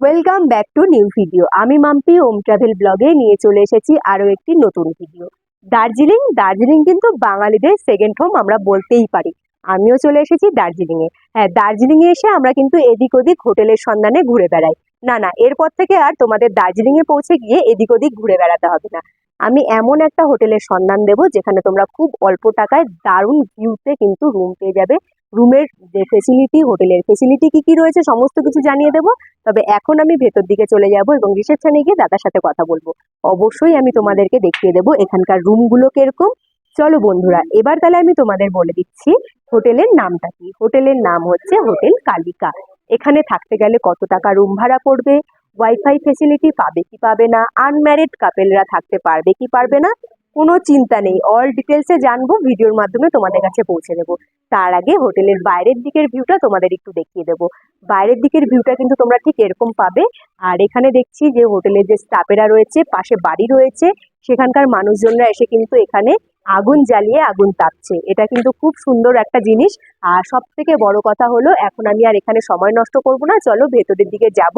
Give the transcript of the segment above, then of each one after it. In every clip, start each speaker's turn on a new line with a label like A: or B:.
A: Welcome back to new video আমি মাম্পি ওম travel ব্লগে নিয়ে চলে এসেছি আরও একটি নতুন ভিডিও দার্জিলিং দার্জিলিং কিন্তু বাঙালিদের সেকেন্ড হোম আমরা বলতেই পারি। আমিও চলে এসেছি দার্জিলিংয়ে। হ্যাঁ দার্জিলিংয়ে এসে আমরা কিন্তু এদিক ওদিক হোটেলের সন্ধানে ঘুরে বেড়াই। না না, এরপর থেকে আর তোমাদের দার্জিলিংয়ে পৌঁছে গিয়ে এদিক ওদিক ঘুরে বেড়াতে হবে না। আমি এমন একটা হোটেলের সন্ধান দেবো যেখানে তোমরা খুব অল্প টাকায় দারুণ ভিউতে কিন্তু রুম পেয়ে যাবে। রুমের যে ফেসিলিটি হোটেলের ফেসিলিটি কি কি রয়েছে সমস্ত কিছু জানিয়ে দেবো। তবে এখন আমি ভেতর দিকে চলে যাব এবং রিসেপশনে গিয়ে দাদার সাথে কথা বলব। অবশ্যই আমি তোমাদেরকে দেখিয়ে দেবো এখানকার রুমগুলো কীরকম। চলো বন্ধুরা, এবার তাহলে আমি তোমাদের বলে দিচ্ছি হোটেলের নামটা কি। হোটেলের নাম হচ্ছে হোটেল কালিকা। এখানে থাকতে গেলে কত টাকা রুম ভাড়া পড়বে? ওয়াইফাই ফেসিলিটি পাবে কি পাবে না? আনম্যারিড কাপেলরা থাকতে পারবে কি পারবে না? কোনো চিন্তা নেই। অল ডিটেলসে জানব, ভিডিওর মাধ্যমে তোমাদের কাছে পৌঁছে দেবো। তার আগে হোটেলের বাইরের দিকের ভিউটা তোমাদের একটু দেখিয়ে দেবো। বাইরের দিকের ভিউটা কিন্তু তোমরা ঠিক এরকম পাবে। আর এখানে দেখছি যে হোটেলের যে স্টাফেরা রয়েছে, পাশে বাড়ি রয়েছে, সেখানকার মানুষজনরা এসে কিন্তু এখানে আগুন জ্বালিয়ে আগুন তাপছে। এটা কিন্তু খুব সুন্দর একটা জিনিস। আর সব থেকে বড় কথা হলো, এখন আমি আর এখানে সময় নষ্ট করব না। চলো ভেতরের দিকে যাব।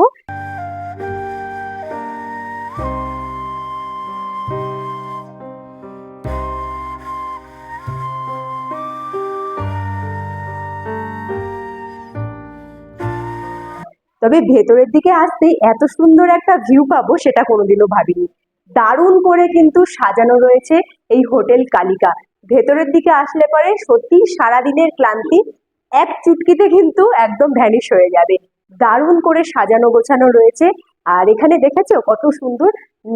A: তবে ভেতরের দিকে আসতেই এত সুন্দর একটা ভিউ পাবো সেটা কোনোদিনও ভাবিনি। দারুণ করে কিন্তু সাজানো রয়েছে এই হোটেল কালিকা। ভেতরের দিকে আসলে পরে সত্যি সারাদিনের ক্লান্তি এক চুটকিতে কিন্তু একদম ভ্যানিশ হয়ে যাবে। দারুণ করে সাজানো গোছানো রয়েছে আর এখানে দেখেছ কত সুন্দর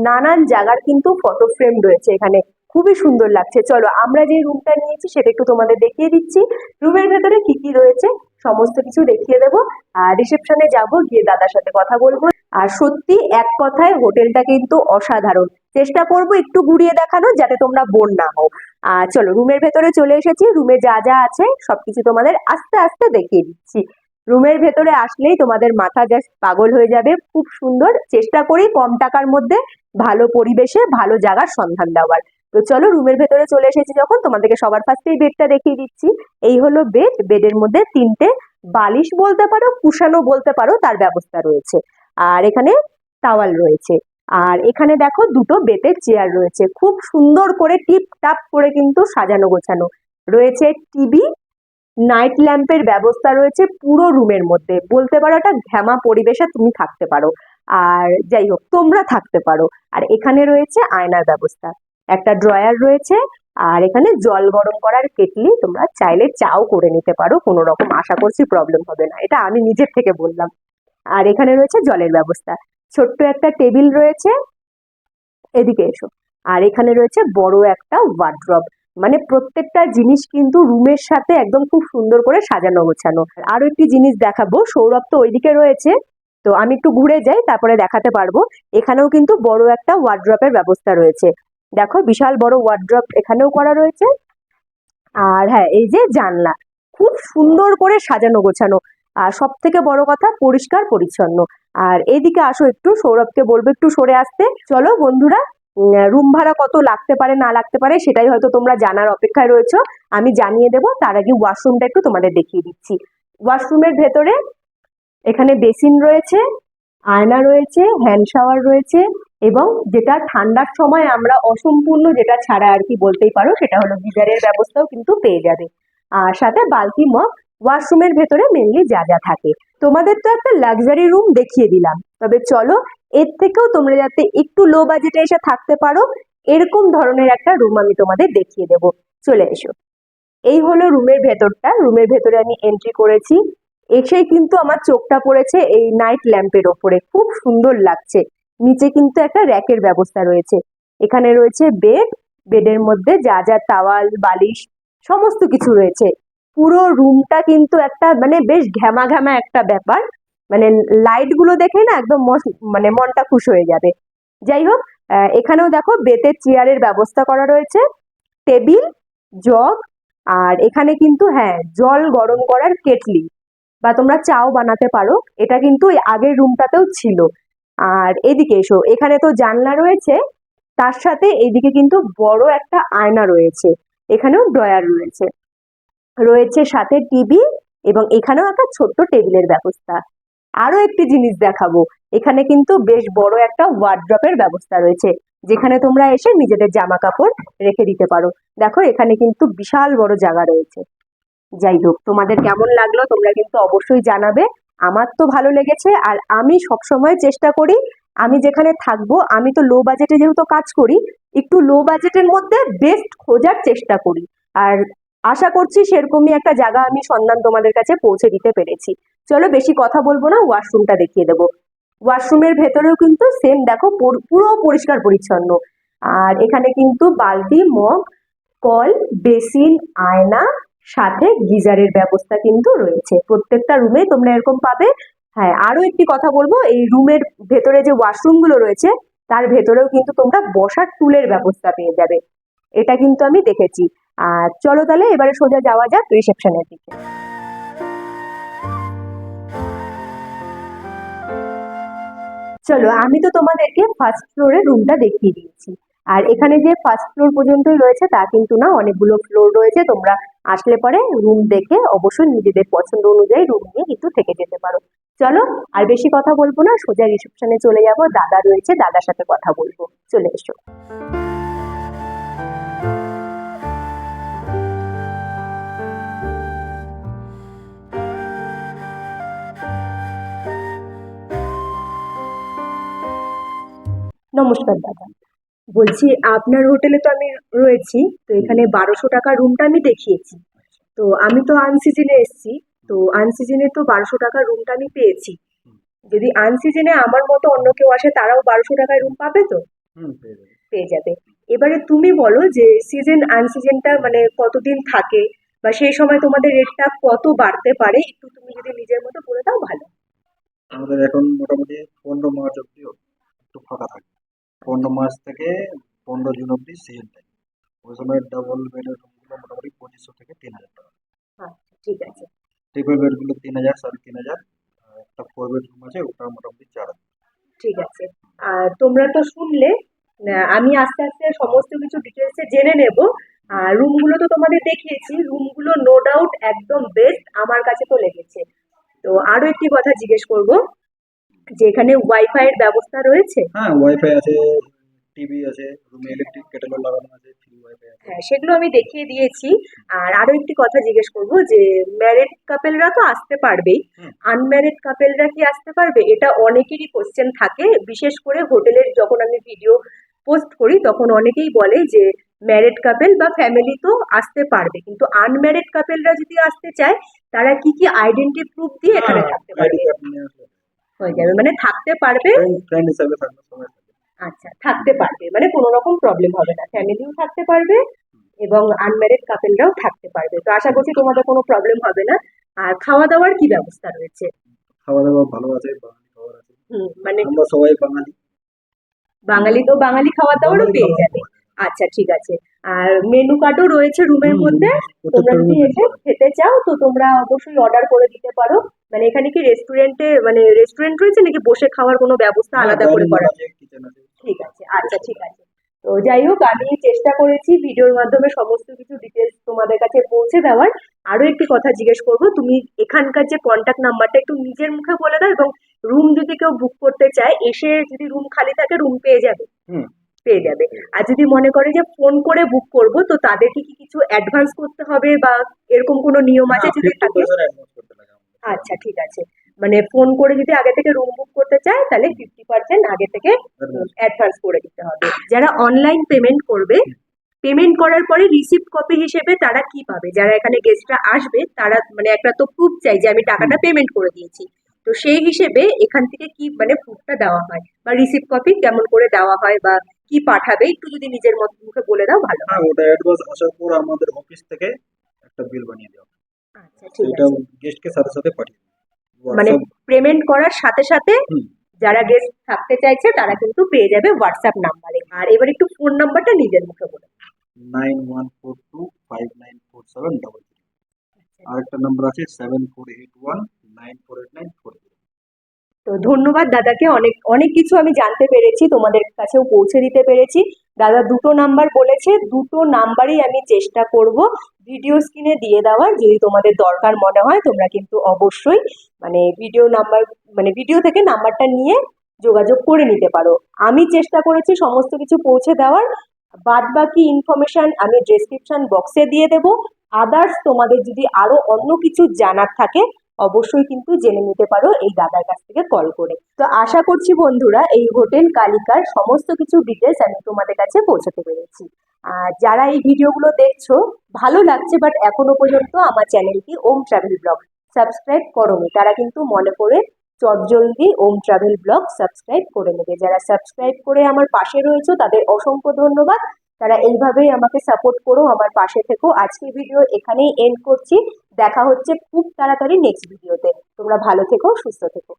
A: নানান জায়গার কিন্তু ফটো ফ্রেম রয়েছে এখানে। খুবই সুন্দর লাগছে। চলো আমরা যে রুমটা নিয়েছি সেটা একটু তোমাদের দেখিয়ে দিচ্ছি। রুমের ভেতরে কি কি রয়েছে সমস্ত কিছু দেখিয়ে দেবো। আর রিসেপশনে যাব, গিয়ে দাদার সাথে কথা বলব। আর সত্যি, এক কথায় হোটেলটা কিন্তু অসাধারণ। চেষ্টা করব একটু ঘুরিয়ে দেখানো যাতে তোমরা বোর না হও। আর চলো, রুমের ভেতরে চলে এসেছি। রুমে যা যা আছে, সবকিছু তোমাদের আস্তে আস্তে দেখিয়ে দিচ্ছি। রুমের ভেতরে আসলেই তোমাদের মাথা জাস্ট পাগল হয়ে যাবে। খুব সুন্দর। চেষ্টা করি কম টাকার মধ্যে ভালো পরিবেশে, ভালো জায়গার সন্ধান দেওয়ার। তো চলো রুমের ভেতরে চলে এসেছি যখন, তোমাদেরকে সবার ফার্স্টেই বেডটা দেখিয়ে দিচ্ছি। এই হলো বেড বেডের মধ্যে তিনটে বালিশ বলতে পারো কুশানো বলতে পারো, তার ব্যবস্থা রয়েছে। আর এখানে টাওয়াল রয়েছে। আর এখানে দেখো দুটো বেতের চেয়ার রয়েছে। খুব সুন্দর করে টিপ টাপ করে কিন্তু সাজানো গোছানো। রয়েছে টিভি নাইট ল্যাম্পের ব্যবস্থা রয়েছে পুরো রুমের মধ্যে। বলতে পারো একটা ঘ্যামা পরিবেশে তুমি থাকতে পারো। আর যাই হোক, তোমরা থাকতে পারো। আর এখানে রয়েছে আয়নার ব্যবস্থা। একটা ড্রয়ার রয়েছে, আর এখানে জল গরম করার কেটলি তোমরা চাইলে চাও করে নিতে পারো, কোনো রকম আশা করছি প্রবলেম হবে না। এটা আমি নিজের থেকে বললাম। আর এখানে রয়েছে জলের ব্যবস্থা। ছোট্ট একটা টেবিল রয়েছে, এদিকে এসো। আর এখানে রয়েছে বড় একটা ওয়ার্ড্রপ মানে প্রত্যেকটা জিনিস কিন্তু রুমের সাথে একদম খুব সুন্দর করে সাজানো গোছানো। আরও একটি জিনিস দেখাবো, সৌরভ তো ওইদিকে রয়েছে, তো আমি একটু ঘুরে যাই, তারপরে দেখাতে পারব। এখানেও কিন্তু বড় একটা ওয়ার্ড্রপের ব্যবস্থা রয়েছে। দেখো, বিশাল বড় ওয়ার্ড্রপ এখানেও করা রয়েছে। আর হ্যাঁ এই যে জানলা, খুব সুন্দর করে সাজানো গোছানো। আর সব থেকে বড় কথা, পরিষ্কার পরিচ্ছন্ন। আর এদিকে আসো একটু, সৌরভকে বলব একটু সরে আসতে। চলো বন্ধুরা রুম ভাড়া কত লাগতে পারে, না লাগতে পারে, সেটাই হয়তো তোমরা জানার অপেক্ষায় রয়েছো। আমি জানিয়ে দেবো, তার আগে ওয়াশরুমটা একটু তোমাদের দেখিয়ে দিচ্ছি। ওয়াশরুমের ভেতরে এখানে বেসিন রয়েছে, আয়না রয়েছে হ্যান্ড শাওয়ার রয়েছে এবং যেটা ঠান্ডার সময় আমরা অসম্পূর্ণ যেটা ছাড়া আর কি বলতেই পারো, সেটা হলো গিজারের ব্যবস্থাও কিন্তু পেয়ে যাবে। আর সাথে বালতি মগ, ওয়াশরুমের ভেতরে মেনলি যা যা থাকে। তোমাদের তো একটা লাক্সারি রুম দেখিয়ে দিলাম। তবে চলো, এর থেকেও তোমরা যাতে একটু লো বাজেটে এসে থাকতে পারো, এরকম ধরনের একটা রুম আমি তোমাদের দেখিয়ে দেব। চলে এসো। এই হলো রুমের ভেতরটা। রুমের ভেতরে আমি এন্ট্রি করেছি। এসেই কিন্তু আমার চোখটা পড়েছে এই নাইট ল্যাম্পের ওপরে। খুব সুন্দর লাগছে। নিচে কিন্তু একটা র্যাকের ব্যবস্থা রয়েছে। এখানে রয়েছে বেড, বেডের মধ্যে যা যা টাওয়াল, বালিশ, সমস্ত কিছু রয়েছে। পুরো রুমটা কিন্তু একটা মানে বেশ ঘ্যামা ঘ্যামা একটা ব্যাপার। মানে লাইটগুলো দেখে না একদম মানে মনটা খুশ হয়ে যাবে। যাই হোক এখানেও দেখো বেতের চেয়ারের ব্যবস্থা করা রয়েছে। টেবিল, জগ, আর এখানে কিন্তু হ্যাঁ জল গরম করার কেটলি। বা তোমরা চাও বানাতে পারো। এটা কিন্তু আগের রুমটাতেও ছিল। আর এদিকে এসো, এখানে তো জানলা রয়েছে, তার সাথে এদিকে কিন্তু বড় একটা আয়না রয়েছে, এখানেও ড্রয়ার রয়েছে। রয়েছে সাথে টিভি এবং এখানেও একটা ছোট্ট টেবিলের ব্যবস্থা। আরও একটি জিনিস দেখাবো, এখানে কিন্তু বেশ বড় একটা ওয়ার্ড্রপের ব্যবস্থা রয়েছে, যেখানে তোমরা এসে নিজেদের জামা কাপড় রেখে দিতে পারো। দেখো, এখানে কিন্তু বিশাল বড় জায়গা রয়েছে। যাই হোক, তোমাদের কেমন লাগল তোমরা কিন্তু অবশ্যই জানাবে। আমার তো ভালো লেগেছে আর আমি সবসময় চেষ্টা করি, আমি যেখানে থাকব, আমি তো লো বাজেটে যেহেতু কাজ করি, একটু লো বাজেটের মধ্যে বেস্ট খোঁজার চেষ্টা করি। আর আশা করছি সেরকমই একটা জায়গা আমি সন্ধান তোমাদের কাছে পৌঁছে দিতে পেরেছি। চলো বেশি কথা বলব না ওয়াশরুমটা দেখিয়ে দেবো। ওয়াশরুমের ভেতরেও কিন্তু সেম দেখো, পুরো পরিষ্কার পরিচ্ছন্ন। আর এখানে কিন্তু বালতি মগ কল বেসিন আয়না সাথে গিজারের ব্যবস্থা কিন্তু রয়েছে। প্রত্যেকটা রুমে তোমরা এরকম পাবে। হ্যাঁ আরও একটি কথা বলব, এই রুমের ভেতরে যে ওয়াশরুমগুলো রয়েছে, তার ভেতরেও কিন্তু তোমরা বসার টুলের ব্যবস্থা পেয়ে যাবে। এটা কিন্তু আমি দেখেছি। আর চলো তাহলে, এবারে সোজা যাওয়া যাক রিসেপশনের দিকে। চলো, আমি তো তোমাদেরকে ফার্স্ট ফ্লোরের রুমটা দেখিয়ে দিয়েছি। আর এখানে যে ফার্স্ট ফ্লোর পর্যন্তই রয়েছে, তা কিন্তু না, অনেকগুলো ফ্লোর রয়েছে, তোমরা আসলে পরে রুম দেখে অবশ্যই নিজেদের পছন্দ অনুযায়ী রুম নিয়ে কিন্তু থেকে যেতে পারো। চলো, আর বেশি কথা বলব না, সোজা রিসেপশনে চলে যাব, দাদা রয়েছে, দাদার সাথে কথা বলব। চলে এসো। নমস্কার, দাদা। বলছি আপনার হোটেলে তো আমি রয়েছি তো এখানে বারোশো টাকা রুমটা আমি দেখিয়েছি। তো আমি তো আনসিজনে এসেছি তো আনসিজনে তো বারোশো টাকার রুমটা আমি পেয়েছি। যদি আনসিজনে আমার মতো অন্য কেউ আসে তারাও বারোশো টাকায় রুম পাবে তো?
B: পেয়ে যাবে।
A: এবারে তুমি বলো যে সিজন আনসিজনটা মানে কতদিন থাকে? বা সেই সময় তোমাদের রেটটা কত বাড়তে পারে? একটু তুমি যদি নিজের মতো বলে দাও ভালো।
B: আমাদের এখন মোটামুটি পনেরো মার্চ অব্দিও একটু ফাঁকা থাকে। পনেরো মার্চ থেকে পনেরো জুন অব্দি সিজন টাইম ওই সময় ডাবল বেডের রুমগুলো মোটামুটি পঁচিশশো থেকে তিন হাজার টাকা।
A: আচ্ছা ঠিক আছে।
B: ট্রিপল বেডগুলো তিন হাজার সাড়ে তিন হাজার। একটা ফোর বেডরুম আছে ওটা মোটামুটি চার হাজার।
A: ঠিক আছে। আর তোমরা তো শুনলে আমি আস্তে আস্তে সমস্ত কিছু ডিটেলসে জেনে নেব। আর রুমগুলো তো তোমাদের দেখিয়েছি রুমগুলো নো ডাউট একদম বেস্ট আমার কাছে তো লেগেছে। তো আরও একটি কথা জিজ্ঞেস করব। যে এখানে ওয়াইফাই এর ব্যবস্থা রয়েছে?
B: হ্যাঁ ওয়াইফাই আছে টিভি আছে রুমে ইলেকট্রিক কেটেলও লাগানো আছে ফ্রি ওয়াইফাই আছে।
A: হ্যাঁ সেগুলো আমি দেখিয়ে দিয়েছি। আর আরও একটি কথা জিজ্ঞেস করব যে ম্যারিড কাপেলরা তো আসতে পারবেই। আনম্যারিড কাপেলরা কি আসতে পারবে? এটা অনেকেরই কোশ্চেন থাকে। বিশেষ করে হোটেলের যখন আমি ভিডিও পোস্ট করি তখন অনেকেই বলে যে ম্যারিড কাপেল বা ফ্যামিলি তো আসতে পারবে। কিন্তু আনম্যারিড কাপেলরা যদি আসতে চায় তারা কি কি আইডেন্টি প্রুফ দিয়ে এখানে থাকতে পারবে? হয়ে যাবে। মানে থাকতে পারবে
B: ফ্রেন্ড হিসাবে থাকবে সবাই
A: আচ্ছা থাকতে পারবে। মানে কোনো রকম প্রবলেম হবে না। ফ্যামিলিও থাকতে পারবে এবং আনম্যারিড কাপেলরাও থাকতে পারবে। তো আশা করছি তোমাদের কোনো প্রবলেম হবে না। আর খাওয়া দাওয়ার কি ব্যবস্থা রয়েছে?
B: খাওয়া দাওয়া ভালো আছে বাঙালি খাবার আছে।
A: মানে
B: আমরা সবাই বাঙালি।
A: বাঙালি তো বাঙালি খাওয়া দাওয়ারও পেয়ে যাবে। আচ্ছা ঠিক আছে। আর মেনু কার্ডও রয়েছে রুমের মধ্যে। তোমরা যদি এসে খেতে চাও তো তোমরা অবশ্যই অর্ডার করে দিতে পারো। মানে এখানে কি রেস্টুরেন্টে মানে রেস্টুরেন্ট রয়েছে নাকি বসে খাওয়ার কোনো ব্যবস্থা আলাদা করে করা? ঠিক আছে আচ্ছা ঠিক আছে। তো যাই হোক আমি চেষ্টা করেছি ভিডিওর মাধ্যমে সমস্ত কিছু ডিটেলস তোমাদের কাছে পৌঁছে দেওয়ার। আরও একটি কথা জিজ্ঞেস করব তুমি এখানকার যে কন্ট্যাক্ট নাম্বারটা একটু নিজের মুখে বলে দাও এবং রুম যদি কেউ বুক করতে চায় এসে যদি রুম খালি থাকে রুম পেয়ে যাবে।
B: হুম।
A: পেয়ে যাবে। আর যদি মনে করে যে ফোন করে বুক করব তো তাদেরকে কি কিছু অ্যাডভান্স করতে হবে বা এরকম কোনো নিয়ম আছে? যদি থাকে। আচ্ছা ঠিক আছে। মানে ফোন করে যদি আগে থেকে রুম বুক করতে চায় তাহলে ফিফটি পার্সেন্ট আগে থেকে অ্যাডভান্স করে দিতে হবে। যারা অনলাইন পেমেন্ট করবে পেমেন্ট করার পরে রিসিপ্ট কপি হিসেবে তারা কি পাবে? যারা এখানে গেস্টরা আসবে তারা মানে একটা তো প্রুফ চাই যে আমি টাকাটা পেমেন্ট করে দিয়েছি। তো সেই হিসেবে এখান থেকে কি মানে প্রুফটা দেওয়া হয়? বা রিসিপ্ট কপি কেমন করে দেওয়া হয় বা কি পাঠাবে? একটু যদি নিজের মত মুখে বলে দাও ভালো হয়।
B: ওটা অ্যাডভান্স আসার পর আমাদের অফিস থেকে একটা বিল বানিয়ে দেওয়া
A: আচ্ছা ঠিক আছে।
B: গেস্টকে সাথে সাথে পাঠিয়ে
A: মানে পেমেন্ট করার সাথে সাথে যারা গেস্ট থাকতে চাইছে তারা কিন্তু পেয়ে যাবে হোয়াটসঅ্যাপ নাম্বারে আর এবার একটু ফোন নাম্বারটা নিজের মুখে বলে।
B: Nine one four two five nine four seven double three আরেকটা নাম্বার আছে seven four eight one nine four eight nine
A: তো ধন্যবাদ, দাদাকে অনেক অনেক কিছু আমি জানতে পেরেছি, তোমাদের কাছেও পৌঁছে দিতে পেরেছি। দাদা দুটো নাম্বার বলেছে, দুটো নাম্বারই আমি চেষ্টা করব ভিডিও স্ক্রিনে দিয়ে দেওয়ার, যদি তোমাদের দরকার মনে হয়, তোমরা কিন্তু অবশ্যই মানে ভিডিও নাম্বার মানে ভিডিও থেকে নাম্বারটা নিয়ে যোগাযোগ করে নিতে পারো। আমি চেষ্টা করেছি সমস্ত কিছু পৌঁছে দেওয়ার বাদ বাকি ইনফরমেশন আমি ডেসক্রিপশন বক্সে দিয়ে দেবো। আদার্স তোমাদের যদি আরও অন্য কিছু জানার থাকে অবশ্যই কিন্তু জেনে নিতে পারো এই দাদার কাছ থেকে কল করে। তো আশা করছি বন্ধুরা, এই হোটেল, কালিকার সমস্ত কিছু ডিটেলস আমি তোমাদের কাছে পৌঁছাতে পেরেছি। আর যারা এই ভিডিওগুলো দেখছ, ভালো লাগছে বাট এখনও পর্যন্ত আমার চ্যানেলটি ওম ট্রাভেল ব্লগ সাবস্ক্রাইব করোনি, তারা কিন্তু মনে করে চটজলদি ওম ট্রাভেল ব্লগ সাবস্ক্রাইব করে নেবে। যারা সাবস্ক্রাইব করে আমার পাশে রয়েছে, তাদের অসংখ্য ধন্যবাদ। তারা এইভাবেই আমাকে সাপোর্ট করো, আমার পাশে থেকো। আজকের ভিডিও এখানেই এন্ড করছি। দেখা হচ্ছে খুব তাড়াতাড়ি নেক্সট ভিডিওতে তোমরা ভালো থেকো সুস্থ থেকো।